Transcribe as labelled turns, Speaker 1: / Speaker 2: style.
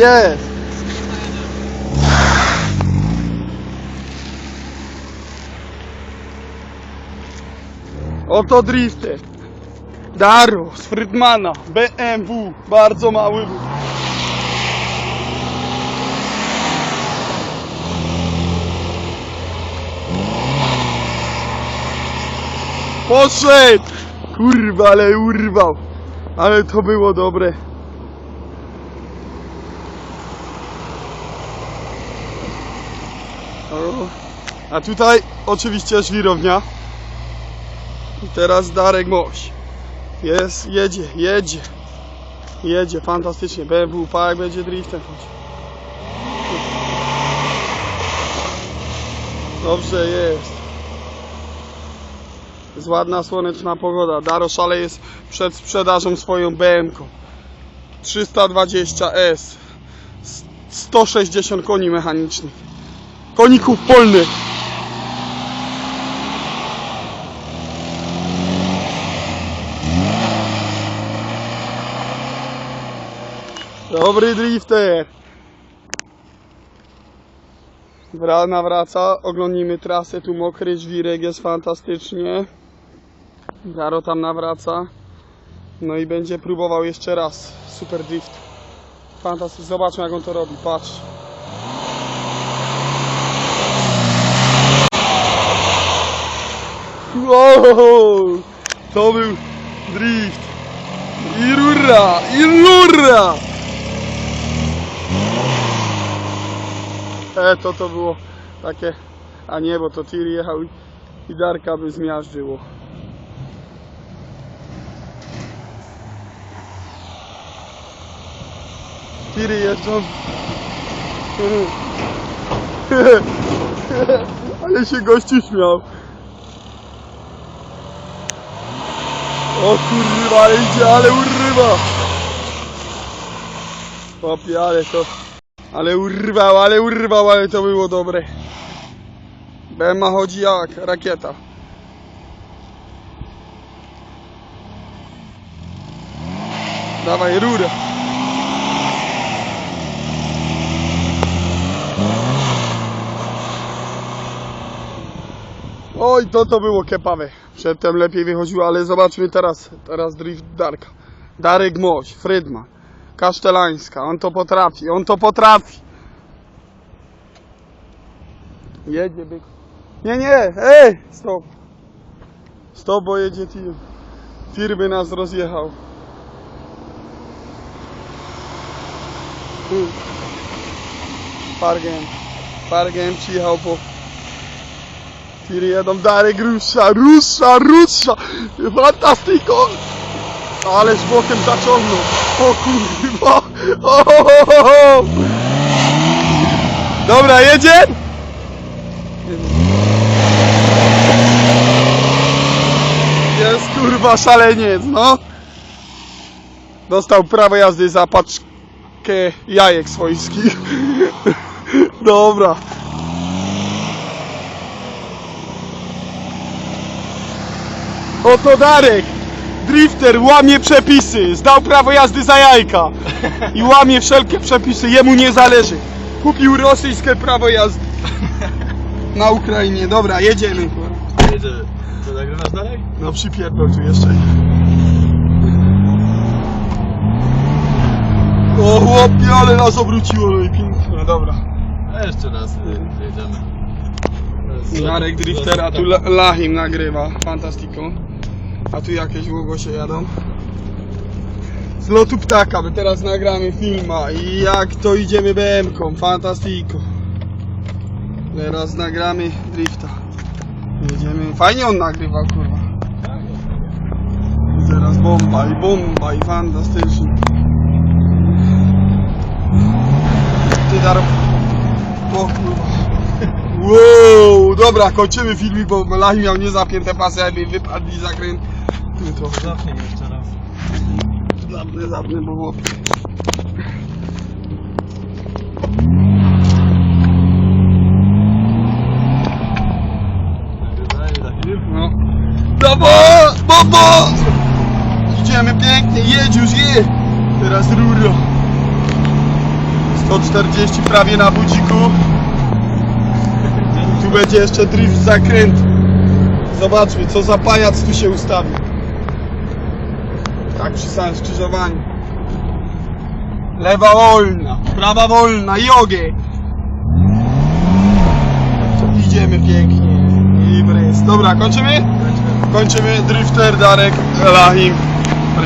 Speaker 1: Jest! Oto drifter. Daro z Frydmana, BMW, bardzo mały był. Poszedł! Kurwa, ale urwał. Ale to było dobre. A tutaj oczywiście żwirownia. I teraz Darek Moś. Jest, jedzie, jedzie. Jedzie, fantastycznie. BMW, jak będzie driftem. Dobrze jest. Jest ładna słoneczna pogoda. Daro szale jest przed sprzedażą swoją BM-ką. 320S. S- 160 koni mechanicznych. Koników polnych. Dobry drifter. Wra- Nawraca, oglądnimy trasę, tu mokry żwirek jest fantastycznie. Garo tam nawraca. No i będzie próbował jeszcze raz super drift. Fantastycznie, zobaczmy jak on to robi, patrz. Wow, to był drift. I rura, i rura! E, to to było takie, a nie, bo to tir jechał i, Darka by zmiażdżyło. Tiry jeżdżą. Ale się gościu śmiał. O kurwa, ale idzie, ale urywa. Chłopie, ale to... Ale urwał, ale urwał, ale to było dobre. Bema chodzi jak rakieta. Dawaj rurę. Oj, to to było kepawe. Przedtem lepiej wychodziło, ale zobaczmy teraz. Teraz drift Darka. Darek Moś, Frydman, Kasztelańska. On to potrafi, on to potrafi. Jedzie byk. Nie, nie, ej, stop. Stop, bo jedzie tir. Tir by nas rozjechał. Tu. Pargiem. Pargiem przyjechał po... Tiry jedą, Darek rusza, rusza, rusza. Fantastyko. Ależ bokiem zaciągnął. O kurwa. O, ho, ho, ho. Dobra, jedzie? Jest kurwa szaleniec, no. Dostał prawo jazdy za paczkę jajek swojskich. Dobra. Oto Darek. Drifter łamie przepisy. Zdał prawo jazdy za jajka. I łamie wszelkie przepisy. Jemu nie zależy. Kupił rosyjskie prawo jazdy. Na Ukrainie. Dobra, jedziemy. kurwa.
Speaker 2: Jedzie. Co nagrywasz dalej?
Speaker 1: No przypierdol tu jeszcze. O chłopie, ale nas obróciło, no i pięknie. No dobra.
Speaker 2: A jeszcze raz y, jedziemy.
Speaker 1: Darek Drifter, a tu La- Lachim nagrywa. Fantastico. A tu jakieś łogosie jadą. Z lotu ptaka, my teraz nagramy filma i jak to idziemy BM-ką. Fantastico. Teraz nagramy drifta. Jedziemy. Fajnie on nagrywa, kurwa. Teraz bomba i bomba i fantastycznie. Ty dar... O kurwa. Wow, dobra, kończymy filmik, bo Lahi miał niezapięte pasy, jakby wypadł i zakręt. To
Speaker 2: Zapnij jeszcze raz.
Speaker 1: zapnę, zapnę, bo było... No. Brawo! Bobo! Idziemy pięknie, jedź już, je! Teraz ruro. 140 prawie na budziku. Tu będzie jeszcze drift zakręt. Zobaczmy, co za pajac tu się ustawił. Tak przy samym skrzyżowaniu. Lewa wolna, prawa wolna, jogę. Idziemy pięknie. I brys. Dobra, kończymy? Kończymy. Drifter Darek Elahim.